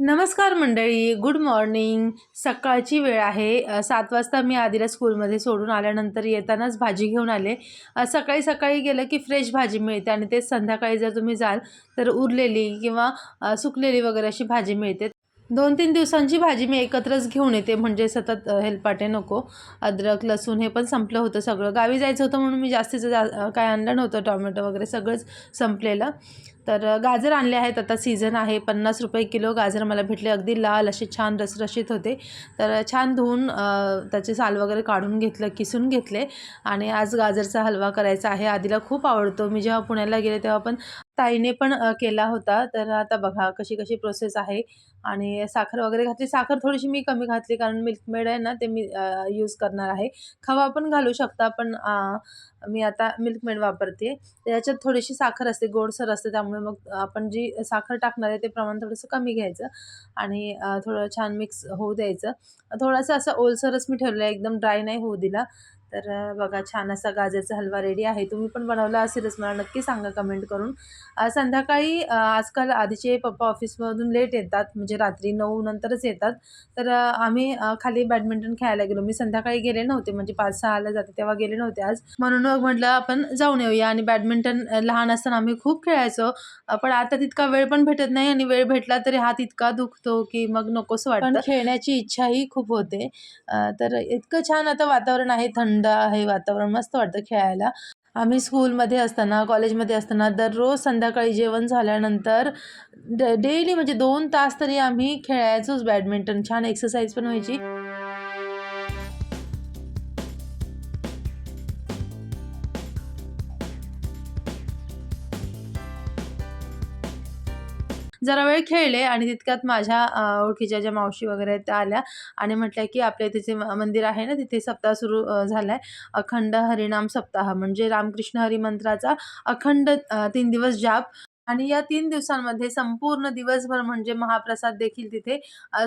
नमस्कार मंडळी good morning सकाळची वेळ आहे. सात वाजता मी आधीला स्कूलमध्ये सोडून आल्यानंतर येतानाच भाजी घेऊन आले. सकाळी सकाळी गेलं की फ्रेश भाजी मिळते आणि तेच संध्याकाळी जर तुम्ही जाल तर उरलेली किंवा सुकलेली वगैरे अशी भाजी मिळते. दोन तीन दिवसांची भाजी मी एकत्रच घेऊन येते म्हणजे सतत हेलपाटे नको. अद्रक लसूण हे पण संपलं होतं सगळं. गावी जायचं होतं म्हणून मी जास्तीचं जा काय आणलं नव्हतं टॉमॅटो वगैरे सगळंच संपलेलं. तर गाजर आणले आहेत. आता सीझन आहे. पन्नास रुपये किलो गाजर मला भेटले. अगदी लाल असे छान रसरशीत होते. तर छान धुवून त्याचे साल वगैरे काढून घेतलं किसून घेतले. आणि आज गाजरचा हलवा करायचा आहे. आधीला खूप आवडतो. मी जेव्हा पुण्याला गेले तेव्हा पण ताईने पण केला होता. तर आता बघा कशी कशी प्रोसेस आहे. आणि साखर वगैरे घातली. साखर थोडीशी मी कमी घातली कारण मिल्कमेड आहे ना ते मी यूज करणार आहे. खवा पण घालू शकता. पण मी आता मिल्कमेड वापरते. त्याच्यात थोडीशी साखर असते. गोडसर असते. त्यामुळे मग आपण जी साखर टाकणार आहे ते प्रमाण थोडंसं कमी घ्यायचं आणि थोडं छान मिक्स होऊ द्यायचं. थोडासा असं ओलसरच मी ठेवलं आहे एकदम ड्राय नाही होऊ दिला. तर बघा छान असा गाजरचा हलवा रेडी आहे. तुम्ही पण बनवला असेलच मला नक्की सांगा कमेंट करून. संध्याकाळी आजकाल आधीचे पप्पा ऑफिसमधून लेट येतात. म्हणजे रात्री नऊ नंतरच येतात. तर आम्ही खाली बॅडमिंटन खेळायला गेलो. मी संध्याकाळी गेले नव्हते. म्हणजे पाच सहाला जाते तेव्हा गेले नव्हते आज. म्हणून मग म्हटलं आपण जाऊन येऊया. आणि बॅडमिंटन लहान असताना आम्ही खूप खेळायचो. पण आता तितका वेळ पण भेटत नाही. आणि वेळ भेटला तरी हात इतका दुखतो की मग नकोसं वाटतं. खेळण्याची इच्छाही खूप होते. तर इतकं छान आता वातावरण आहे. थंड आहे वातावरण मस्त वाटतं खेळायला. आम्ही स्कूलमध्ये असताना कॉलेजमध्ये असताना दररोज संध्याकाळी जेवण झाल्यानंतर डेली म्हणजे दोन तास तरी आम्ही खेळायचोच बॅडमिंटन छान एक्सरसाइज पण व्हायची. जरा वेळ खेळले आणि तितक्यात माझ्या ओळखीच्या ज्या मावशी वगैरे आहेत त्या आल्या आणि म्हटल्या की आपल्या तिथे मंदिर आहे ना तिथे सप्ताह सुरू झालाय. अखंड हरिनाम सप्ताह म्हणजे रामकृष्ण हरिमंत्राचा अखंड तीन दिवस जाप आणि या तीन दिवसांमध्ये संपूर्ण दिवसभर म्हणजे महाप्रसाद देखील तिथे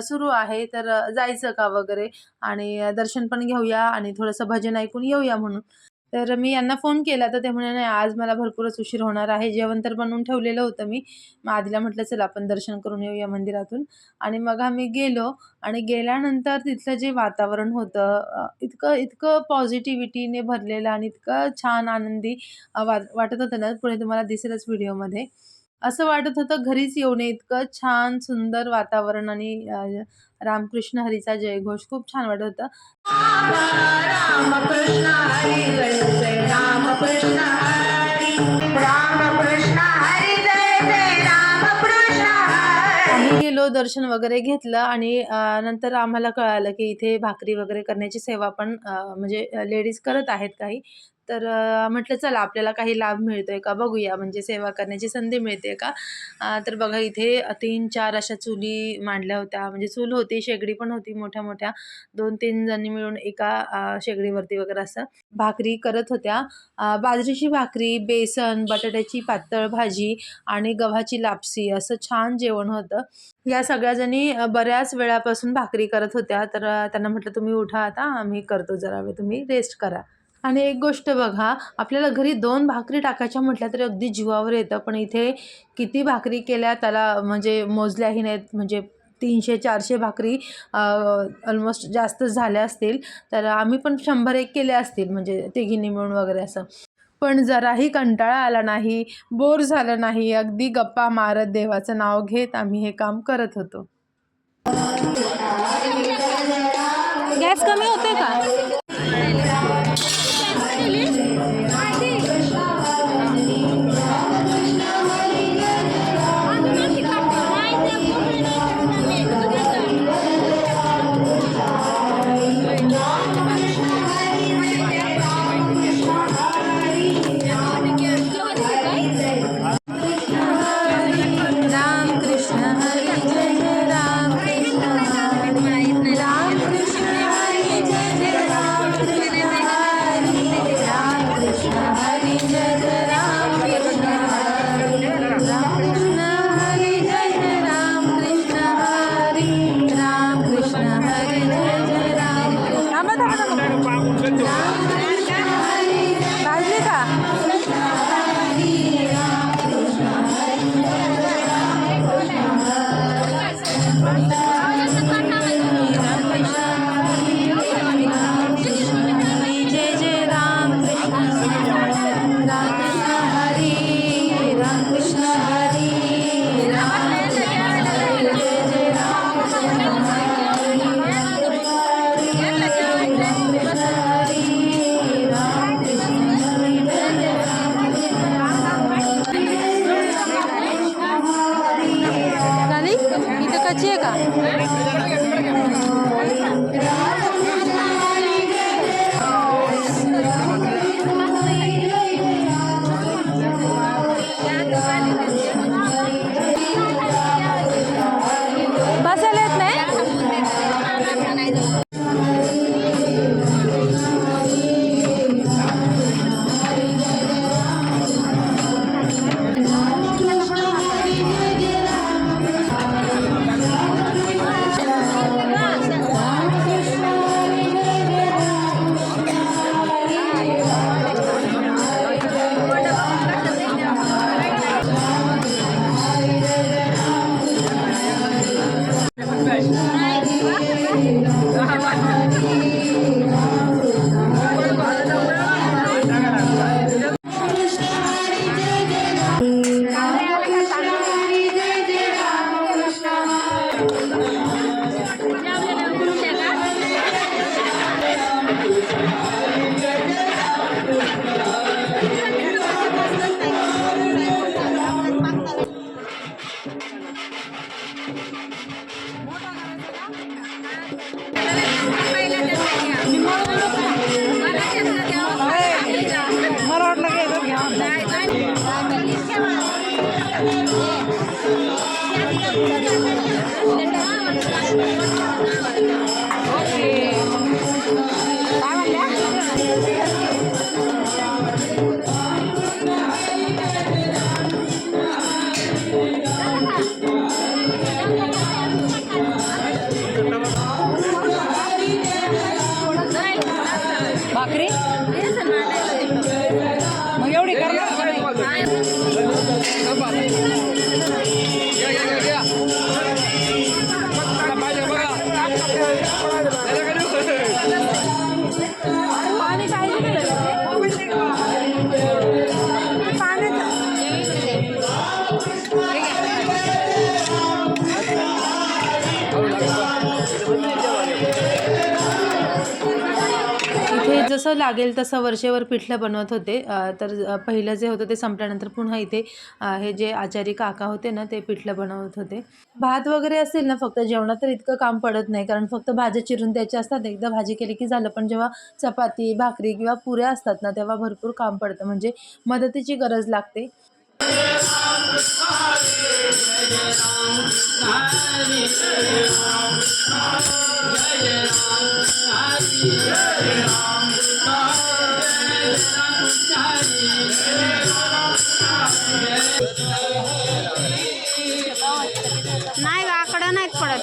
सुरू आहे. तर जायचं का वगैरे? आणि दर्शन पण घेऊया आणि थोडंसं भजन ऐकून येऊया म्हणून. तर मी यांना फोन केला तर ते म्हणे नाही आज मला भरपूरच उशीर होणार आहे. जेवण तर बनवून ठेवलेलं होतं मी. मग आधीला म्हटलं चला आपण दर्शन करून येऊ या मंदिरातून. आणि मग आम्ही गेलो आणि गेल्यानंतर तिथलं जे वातावरण होतं इतकं इतकं पॉझिटिव्हिटीने भरलेलं आणि इतकं छान आनंदी वा वाटत होतं ना पुढे तुम्हाला दिसेलच व्हिडिओमध्ये असं वाटत होतं घरीच येऊ नये. इतकं छान सुंदर वातावरण आणि रामकृष्ण हरीचा जयघोष खूप छान वाटत होतं. रामकृष्ण हरी जय रामकृष्ण हरी रामकृष्ण हरी जय आम्ही गेलो दर्शन वगैरे घेतलं आणि नंतर आम्हाला कळालं की इथे भाकरी वगैरे करण्याची सेवा पण म्हणजे लेडीज करत आहेत काही. तर म्हटलं चला आपल्याला काही लाभ मिळतोय का? बघूया म्हणजे सेवा करण्याची संधी मिळते का? तर बघा इथे तीन चार अशा चुली मांडल्या होत्या. म्हणजे चूल होती शेगडी पण होती मोठ्या मोठ्या. दोन तीन जणी मिळून एका शेगडीवरती वगैरे असं भाकरी करत होत्या. बाजरीची भाकरी बेसन बटाट्याची पातळ भाजी आणि गव्हाची लापसी असं छान जेवण होतं. या सगळ्याजणी बऱ्याच वेळापासून भाकरी करत होत्या. तर त्यांना म्हटलं तुम्ही उठा आता आम्ही करतो जरा वेळ तुम्ही रेस्ट करा. आणि एक गोष्ट बघा आपल्याला घरी दोन भाकरी टाकायच्या म्हटल्या तरी अगदी जीवावर येतं. पण इथे किती भाकरी केल्या त्याला म्हणजे मोजल्याही नाहीत. म्हणजे तीनशे चारशे भाकरी ऑलमोस्ट जास्त झाल्या असतील. तर आम्ही पण शंभर एक केल्या असतील म्हणजे तिघींनी मिळून वगैरे असं. पण जराही कंटाळा आला नाही बोर झालं नाही अगदी गप्पा मारत देवाचं नाव घेत आम्ही हे काम करत होतो. गॅस कमी होते का? Yeah. इथं कच्ची आहे का भाकरी जसं लागेल तसं वर्षेवर पिठलं बनवत होते. तर पहिलं जे होतं ते संपल्यानंतर पुन्हा इथे हे जे आचारी काका होते ना ते पिठलं बनवत होते. भात वगैरे असेल ना फक्त जेवणात तर इतकं काम पडत नाही. कारण फक्त भाज्या चिरून द्यायच्या असतात एकदा भाजी केली की झालं. पण जेव्हा चपाती भाकरी किंवा पुऱ्या असतात ना तेव्हा भरपूर काम पडतं. म्हणजे मदतीची गरज लागते. नाही ग आकडा नाहीत पडत.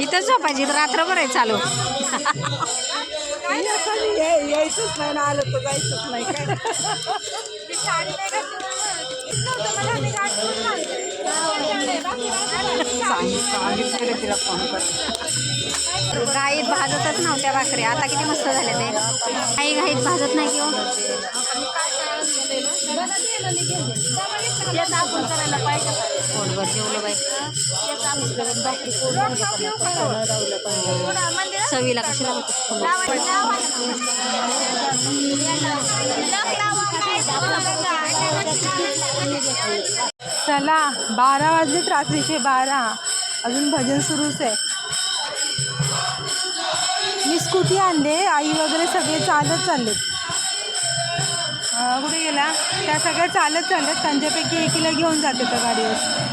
इथं झोपायची तर रात्रभर आहे चालू. यायचंच नाही ना. आलं तर जायचंच नाही काय गाईत भाजतच नव्हत्या भाकरी. आता किती मस्त झाल्या ते. काही घाईत भाजत नाही किंवा पोटभर हो? जेवलं बाई चवीला कशी चला बारा वाजलेत रात्रीचे बारा. अजून भजन सुरूच आहे. मी स्कूटी आणले आई वगैरे सगळे चालत चाललेत. कुठे गेला? त्या सगळ्या चालत चालत त्यांच्यापैकी एकीला घेऊन जाते त्या गाडीवर.